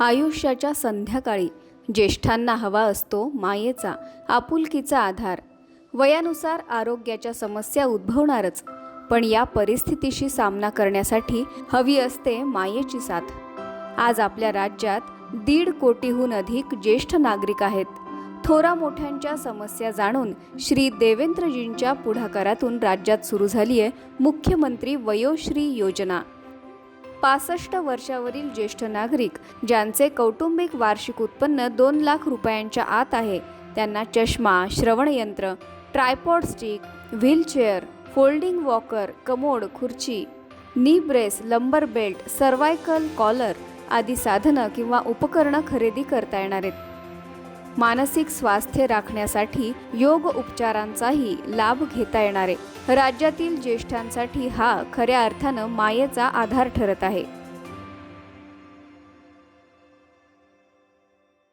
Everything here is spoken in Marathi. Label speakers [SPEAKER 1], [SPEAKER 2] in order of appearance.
[SPEAKER 1] आयुष्याच्या संध्याकाळी ज्येष्ठांना हवा असतो मायेचा आपुलकीचा आधार. वयानुसार आरोग्याच्या समस्या उद्भवणारच पण या परिस्थितीशी सामना करण्यासाठी हवी असते मायेची साथ. आज आपल्या राज्यात दीड कोटीहून अधिक ज्येष्ठ नागरिक आहेत. थोरा मोठ्यांच्या समस्या जाणून श्री देवेंद्रजींच्या पुढाकारातून राज्यात सुरू झाली आहे मुख्यमंत्री वयोश्री योजना. पासष्ट वर्षावरील ज्येष्ठ नागरिक ज्यांचे कौटुंबिक वार्षिक उत्पन्न दोन लाख रुपयांच्या आत आहे त्यांना चष्मा श्रवणयंत्र tripod stick wheelchair folding walker commode खुर्ची knee brace lumbar belt cervical collar आदी साधनं किंवा उपकरणं खरेदी करता येणार आहेत. मानसिक स्वास्थ्य राखण्यासाठी योग उपचारांचाही लाभ घेता येणार आहे. राज्यातील ज्येष्ठांसाठी हा खऱ्या अर्थानं मायेचा आधार ठरत आहे.